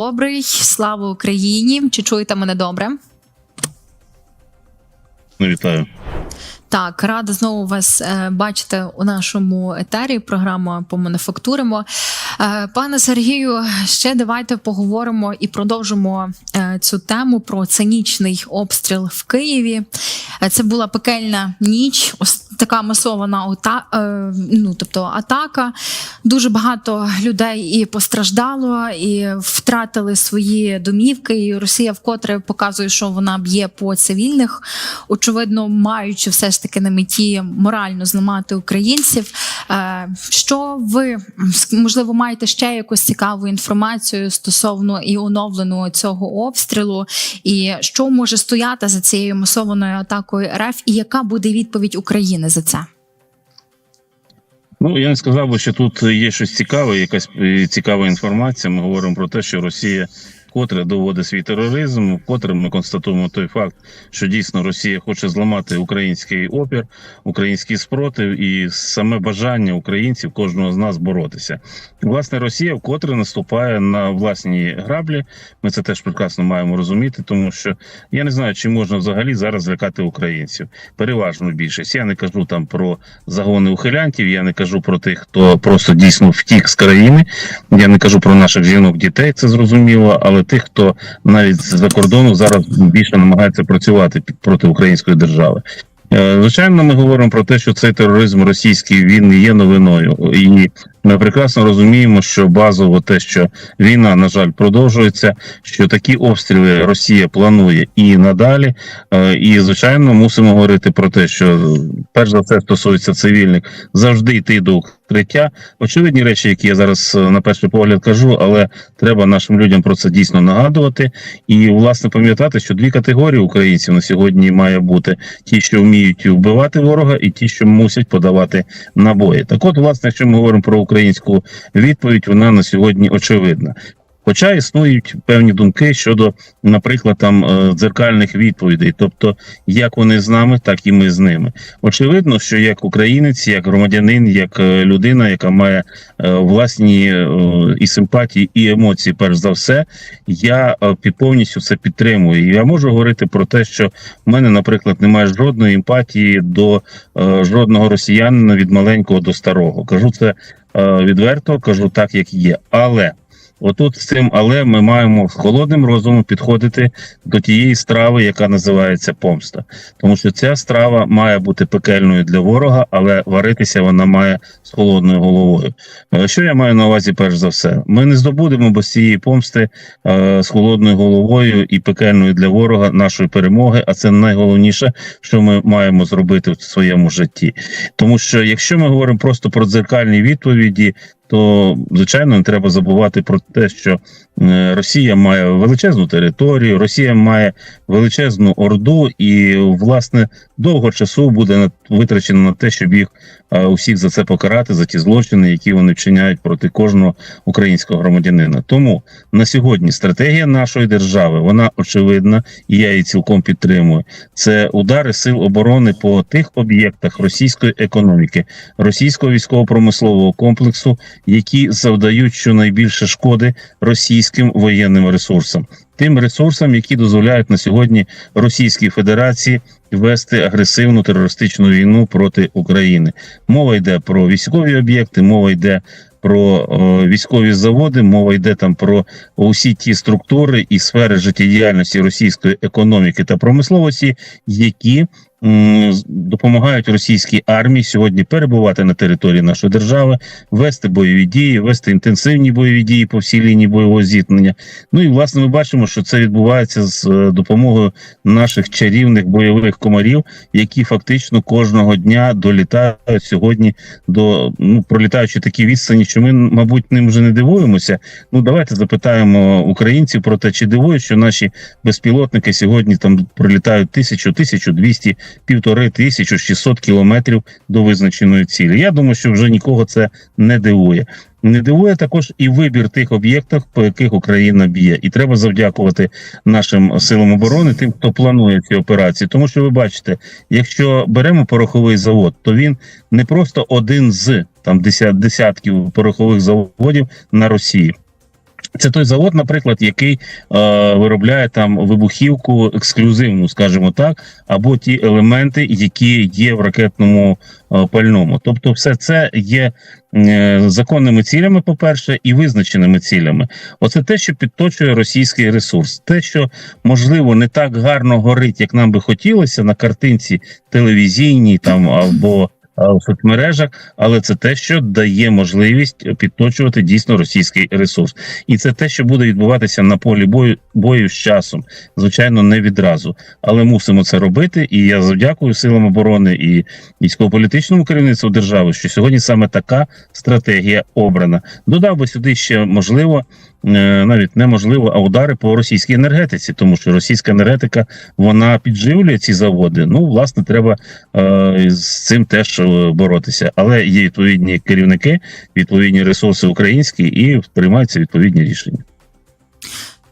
Добрий, слава Україні! Чи чуєте мене добре? Ну, вітаю. Так, рада знову вас е, бачити у нашому етері. Програма по мануфактуримо. Е, пане Сергію, ще давайте поговоримо і продовжимо е, цю тему про цинічний обстріл в Києві. Це була пекельна ніч, ос- така масована ну, тобто атака. Дуже багато людей і постраждало, і втратили свої домівки. І Росія вкотре показує, що вона б'є по цивільних, очевидно, маючи все ж таки на меті морально зламати українців. Е, Що ви можливо маєте ще якусь цікаву інформацію стосовно і оновленого цього обстрілу, і що може стояти за цією масованою атакою РФ, і яка буде відповідь України за це? Ну я не сказав би, що тут є щось цікаве, якась е, цікава інформація. Ми говоримо про те, що Росія вкотре доводить свій тероризм. Вкотре ми констатуємо той факт, що дійсно Росія хоче зламати український опір, український спротив і саме бажання українців кожного з нас боротися. Власне, Росія вкотре наступає на власні граблі. Ми це теж прекрасно маємо розуміти, тому що я не знаю, чи можна взагалі зараз лякати українців. Переважно більшість. Я не кажу там про загони ухилянтів. Я не кажу про тих, хто просто дійсно втік з країни. Я не кажу про наших жінок, дітей, це зрозуміло, але тих, хто навіть з-за кордону зараз більше намагається працювати проти української держави. Е, Звичайно, ми говоримо про те, що цей тероризм російський він не є новиною, і ми прекрасно розуміємо, що базово те, що війна, на жаль, продовжується, що такі обстріли Росія планує і надалі. Е, І звичайно, мусимо говорити про те, що перш за все стосується цивільних, завжди йти до укриття. Очевидні речі, які я зараз е, на перший погляд кажу, але треба нашим людям про це дійсно нагадувати. І власне пам'ятати, що дві категорії українців на сьогодні має бути: ті, що вміють вбивати ворога, і ті, що мусять подавати набої. Так, от, власне, якщо ми говоримо про українську відповідь, вона на сьогодні очевидна. Хоча існують певні думки щодо, наприклад, там е, дзеркальних відповідей, тобто як вони з нами, так і ми з ними. Очевидно, що як українець, як громадянин, як е, людина, яка має е, власні і симпатії, і емоції, перш за все, я повністю це підтримую. Я можу говорити про те, що в мене, наприклад, немає жодної емпатії до жодного росіянина від маленького до старого. Кажу це відверто, кажу так, як є. Але отут з цим, але ми маємо з холодним розумом підходити до тієї страви, яка називається помста, тому що ця страва має бути пекельною для ворога, але варитися вона має з холодною головою. Е, Що я маю на увазі, перш за все, ми не здобудемо без цієї помсти е, з холодною головою і пекельною для ворога нашої перемоги. А це найголовніше, що ми маємо зробити в своєму житті. Тому що якщо ми говоримо просто про дзеркальні відповіді, то звичайно не треба забувати про те, що е, Росія має величезну територію, Росія має величезну орду, і власне довго часу буде витрачено на те, щоб їх е, усіх за це покарати за ті злочини, які вони вчиняють проти кожного українського громадянина. Тому на сьогодні стратегія нашої держави вона очевидна, і я її цілком підтримую. Це удари сил оборони по тих об'єктах російської економіки, російського військово-промислового комплексу, які завдають щонайбільше шкоди російським воєнним ресурсам, тим ресурсам, які дозволяють на сьогодні Російській Федерації вести агресивну терористичну війну проти України. Мова йде про військові об'єкти, мова йде про військові заводи, мова йде там про усі ті структури і сфери життєдіяльності російської економіки та промисловості, які допомагають російській армії сьогодні перебувати на території нашої держави, вести бойові дії, вести інтенсивні бойові дії по всій лінії бойового зіткнення. Ну і власне ми бачимо, що це відбувається з е, допомогою наших чарівних бойових комарів, які фактично кожного дня долітають сьогодні до ну пролітаючи такі відстані, що ми, мабуть, ним вже не дивуємося. Ну давайте запитаємо українців про те, чи дивують, що наші безпілотники сьогодні там пролітають тисячу, тисячу двісті, півтори тисячу шістсот кілометрів до визначеної цілі. Я думаю, що вже нікого це не дивує. Не дивує також і вибір тих об'єктів, по яких Україна б'є, і треба завдякувати нашим силам оборони, тим, хто планує ці операції. Тому що ви бачите, якщо беремо пороховий завод, то він не просто один з там десят, десятків порохових заводів на Росії. Це той завод, наприклад, який е, виробляє там вибухівку ексклюзивну, скажімо так, або ті елементи, які є в ракетному е, пальному. Тобто, все це є е, законними цілями, по-перше, і визначеними цілями. Оце те, що підточує російський ресурс, те, що можливо не так гарно горить, як нам би хотілося на картинці телевізійній там або в соцмережах, але це те, що дає можливість підточувати дійсно російський ресурс. І це те, що буде відбуватися на полі бою бою з часом. Звичайно, не відразу, але мусимо це робити. І я завдякую силам оборони і військово-політичному керівництву держави, що сьогодні саме така стратегія обрана. Додав би сюди ще можливо. Е, Навіть неможливо, а удари по російській енергетиці, тому що російська енергетика вона підживлює ці заводи. Ну, власне, треба е, з цим теж е, боротися. Але є відповідні керівники, відповідні ресурси українські і приймаються відповідні рішення.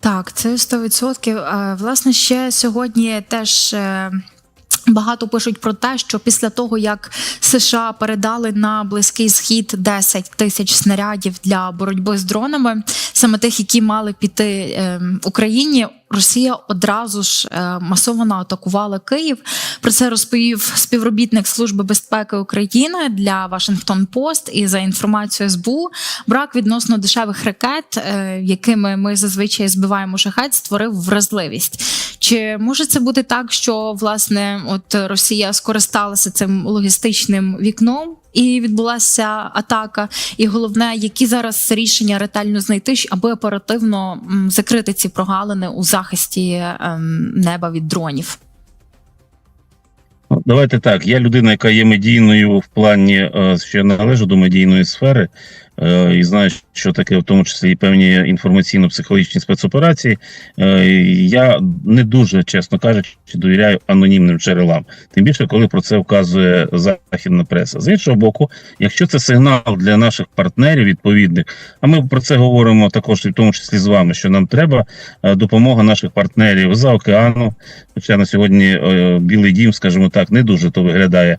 Так, це 100%. Е, Власне, ще сьогодні теж. Багато пишуть про те, що після того, як США передали на близький схід 10 тисяч снарядів для боротьби з дронами, саме тих, які мали піти е, Україні, Росія одразу ж е, масово атакувала Київ. Про це розповів співробітник Служби безпеки України для Вашингтон Пост. І за інформацією СБУ, брак відносно дешевих ракет, е, якими ми зазвичай збиваємо шахет, створив вразливість. Чи може це бути так, що власне от Росія скористалася цим логістичним вікном? І відбулася атака, і головне, які зараз рішення ретельно знайти, аби оперативно закрити ці прогалини у захисті ем, неба від дронів. Ну, Давайте так. Я людина, яка є медійною в плані, е, що я належу до медійної сфери, і знаю, що таке, в тому числі і певні інформаційно-психологічні спецоперації. Е, Я не дуже, чесно кажучи, довіряю анонімним джерелам. Тим більше, коли про це вказує західна преса. З іншого боку, якщо це сигнал для наших партнерів відповідних, а ми про це говоримо також, і в тому числі з вами, що нам треба е, допомога наших партнерів за океану. Хоча на сьогодні е, Білий Дім, скажімо так, не дуже то виглядає,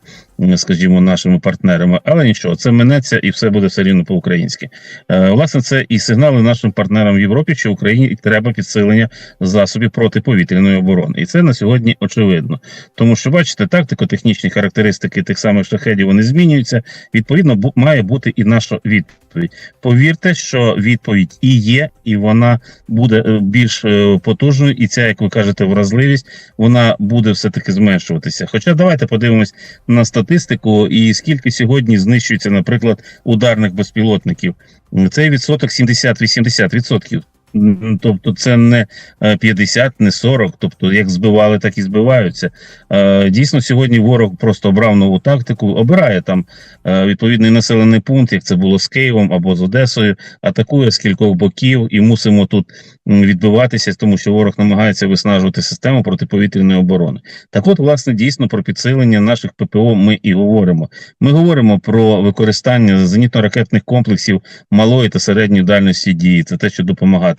скажімо, нашими партнерами, але нічого, це минеться і все буде все рівно по-українськи. Е, Власне, це і сигнали нашим партнерам в Європі, що Україні треба підсилення засобів протиповітряної оборони, і це на сьогодні очевидно. Тому що бачите, тактико-технічні характеристики тих самих шахедів вони змінюються. Відповідно, має бути і наша відповідь. Повірте, що відповідь і є, і вона буде е, більш е, потужною. І ця, як ви кажете, вразливість вона буде все таки зменшуватися. Хоча давайте подивимось на статистику, і скільки сьогодні знищується, наприклад, ударних безпілотників. Цей відсоток 70-80 відсотків. М, Тобто це не е, 50, не 40, тобто як збивали, так і збиваються. Е, Дійсно, сьогодні ворог просто обрав нову тактику, обирає там е, відповідний населений пункт, як це було з Києвом або з Одесою, атакує з кількох боків, і мусимо тут відбиватися, тому що ворог намагається виснажувати систему протиповітряної оборони. Так, от, власне, дійсно про підсилення наших ППО ми і говоримо. Ми говоримо про використання зенітно-ракетних комплексів малої та середньої дальності дії. Це те, що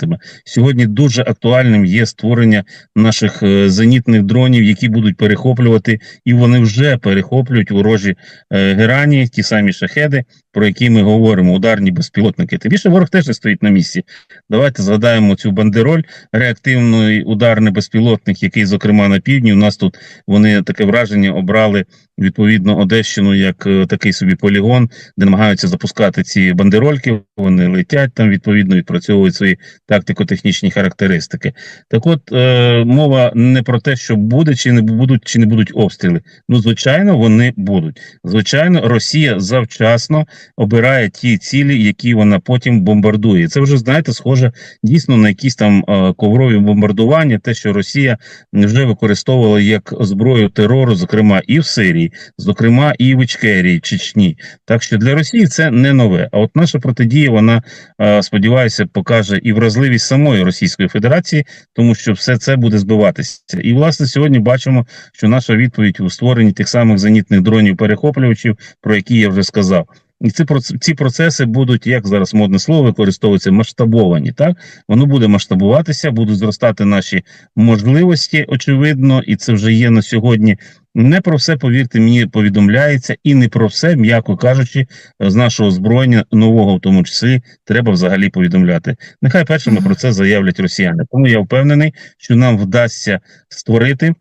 допомагатиме. Сьогодні дуже актуальним є створення наших е, зенітних дронів, які будуть перехоплювати, і вони вже перехоплюють ворожі е, герані, ті самі шахеди, про які ми говоримо, ударні безпілотники. Тим більше ворог теж не стоїть на місці. Давайте згадаємо цю бандероль, реактивний ударний безпілотник, який, зокрема, на півдні. У нас тут вони таке враження обрали відповідно Одещину як е, такий собі полігон, де намагаються запускати ці бандерольки. Вони летять там відповідно відпрацьовують свої тактико-технічні характеристики. Так, от е, мова не про те, що буде чи не будуть, чи не будуть обстріли. Ну, звичайно, вони будуть. Звичайно, Росія завчасно обирає ті цілі, які вона потім бомбардує. Це вже знаєте, схоже дійсно на якісь там е, коврові бомбардування, те, що Росія вже використовувала як зброю терору, зокрема і в Сирії, зокрема і в Ічкерії, Чечні. Так що для Росії це не нове. А от наша протидія, вона е, сподіваюся, покаже і вразливість самої Російської Федерації, тому що все це буде збиватися. І власне сьогодні бачимо, що наша відповідь у створенні тих самих зенітних дронів перехоплювачів, про які я вже сказав. І ці ці процеси будуть, як зараз модне слово використовується, масштабовані. Так воно буде масштабуватися, будуть зростати наші можливості, очевидно, і це вже є на сьогодні. Не про все, повірте мені, повідомляється, і не про все, м'яко кажучи, з нашого озброєння нового, в тому числі, треба взагалі повідомляти. Нехай першими про це заявлять росіяни. Тому я впевнений, що нам вдасться створити.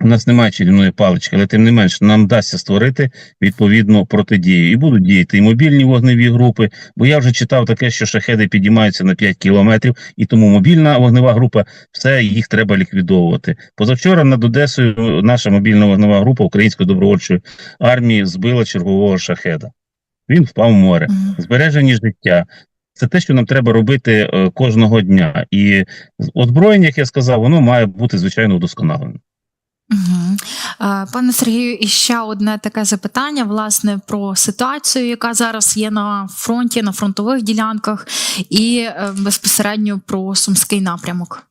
У нас немає чарівної палички, але тим не менш нам вдасться створити відповідну протидію. І будуть діяти і мобільні вогневі групи. Бо я вже читав таке, що шахеди підіймаються на 5 кілометрів, і тому мобільна вогнева група, все їх треба ліквідовувати. Позавчора над Одесою наша мобільна вогнева група Української добровольчої армії збила чергового шахеда. Він впав в море. Збережені життя. Це те, що нам треба робити е, кожного дня. І озброєння, як я сказав, воно має бути звичайно удосконаленим. Угу. Пане Сергію, і ще одне таке запитання власне про ситуацію, яка зараз є на фронті, на фронтових ділянках, і е, безпосередньо про сумський напрямок.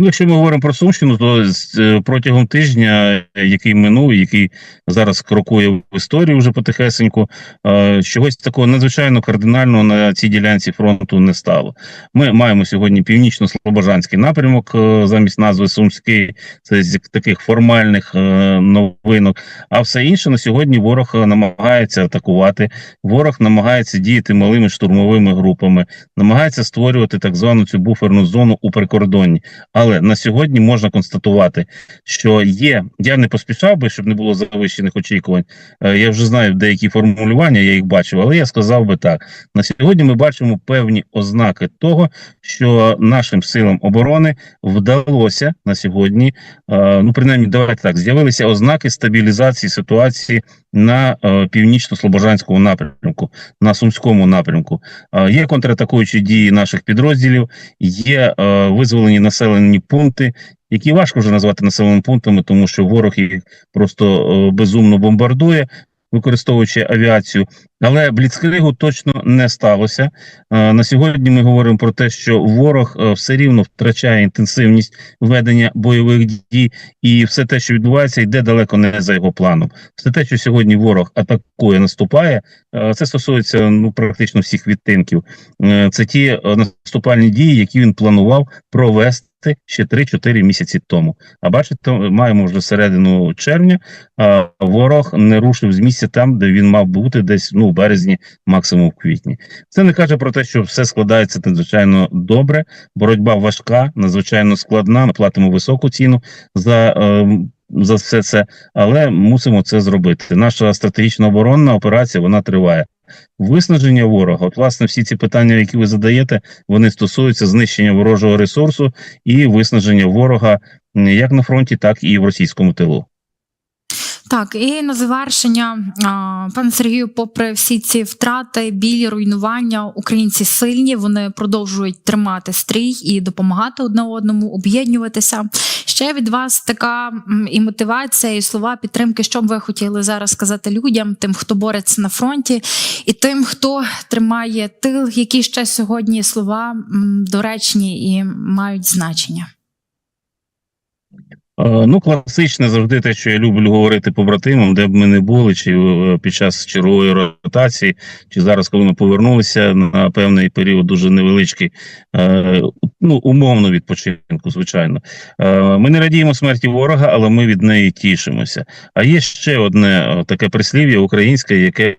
Ну, якщо ми говоримо про Сумщину, то е, протягом тижня, е, який минув, який зараз крокує в історію вже потихесеньку, е, чогось такого надзвичайно кардинального на цій ділянці фронту не стало. Ми маємо сьогодні північно-слобожанський напрямок замість назви Сумський, це з таких формальних новинок. А все інше на сьогодні ворог намагається атакувати. Ворог намагається діяти малими штурмовими групами, намагається створювати так звану цю буферну зону у прикордонні. Але на сьогодні можна констатувати, що є. Я не поспішав би, щоб не було завищених очікувань. Е, Я вже знаю деякі формулювання, я їх бачив, але я сказав би так: на сьогодні ми бачимо певні ознаки того, що нашим силам оборони вдалося на сьогодні. е, Ну, принаймні, давайте так, з'явилися ознаки стабілізації ситуації на е, північно-слобожанському напрямку, на сумському напрямку. Є контратакуючі дії наших підрозділів є визволені населені пункти, які важко вже назвати населеними пунктами, тому що ворог їх просто е, безумно бомбардує, використовуючи авіацію. Але бліцкригу точно не сталося. Е, на сьогодні ми говоримо про те, що ворог е, все рівно втрачає інтенсивність ведення бойових дій, і все те, що відбувається, йде далеко не за його планом. Все те, що сьогодні ворог атакує, наступає, е, це стосується ну практично всіх відтинків. Це ті наступальні дії, які він планував провести ще 3-4 місяці тому. А бачите, маємо вже середину червня. А ворог не рушив з місця там, де він мав бути, десь ну в березні, максимум в квітні. Це не каже про те, що все складається надзвичайно добре. Боротьба важка, надзвичайно складна. Ми платимо високу ціну за. Е, за все це, але мусимо це зробити. Наша стратегічна оборонна операція вона триває. Виснаження ворога, от власне, всі ці питання, які ви задаєте, вони стосуються знищення ворожого ресурсу і виснаження ворога як на фронті, так і в російському тилу. Так, і на завершення, пане Сергію, попри всі ці втрати, білі, руйнування, українці сильні, вони продовжують тримати стрій і допомагати одне одному, об'єднуватися. Ще від вас така і мотивація, і слова підтримки, що б ви хотіли зараз сказати людям, тим, хто бореться на фронті, і тим, хто тримає тил, які ще сьогодні слова доречні і мають значення. Е, Ну, класичне завжди те, що я люблю говорити побратимам, де б ми не були, чи е, під час чергової ротації, чи зараз, коли ми повернулися на певний період, дуже невеличкий, е, ну умовно відпочинку, звичайно. Ми не радіємо смерті ворога, але ми від неї тішимося. А є ще одне таке прислів'я українське, яке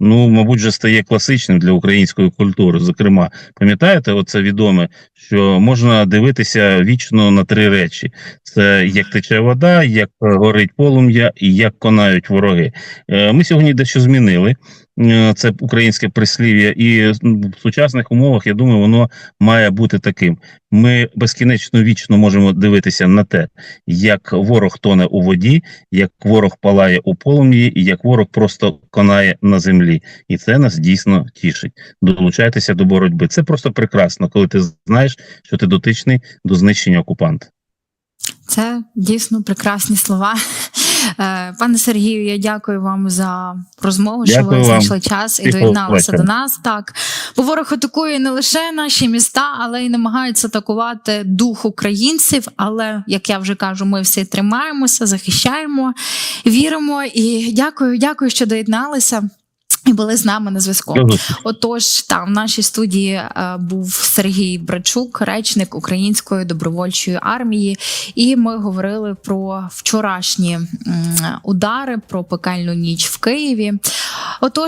ну, мабуть, вже стає класичним для української культури. Зокрема, пам'ятаєте, оце відоме, що можна дивитися вічно на три речі: це як тече вода, як горить полум'я і як конають вороги. Е, Ми сьогодні дещо змінили. е, Це українське прислів'я, і в сучасних умовах я думаю, воно має бути таким. Ми безкінечно вічно можемо дивитися на те, як ворог тоне у воді, як ворог палає у полум'ї, і як ворог просто конає на землі. І це нас дійсно тішить. Долучайтеся до боротьби. Це просто прекрасно, коли ти знаєш, що ти дотичний до знищення окупанта. Це дійсно прекрасні слова. Е, Пане Сергію, я дякую вам за розмову, що ви знайшли час і доєдналися до нас. Так, Бо ворог атакує не лише наші міста, але й намагаються атакувати дух українців. Але як я вже кажу, ми всі тримаємося, захищаємо, віримо і дякую, дякую, що доєдналися. І були з нами на зв'язку. Отож, там в нашій студії е, був Сергій Брачук, речник Української добровольчої армії, і ми говорили про вчорашні удари, про пекельну ніч в Києві. Отож.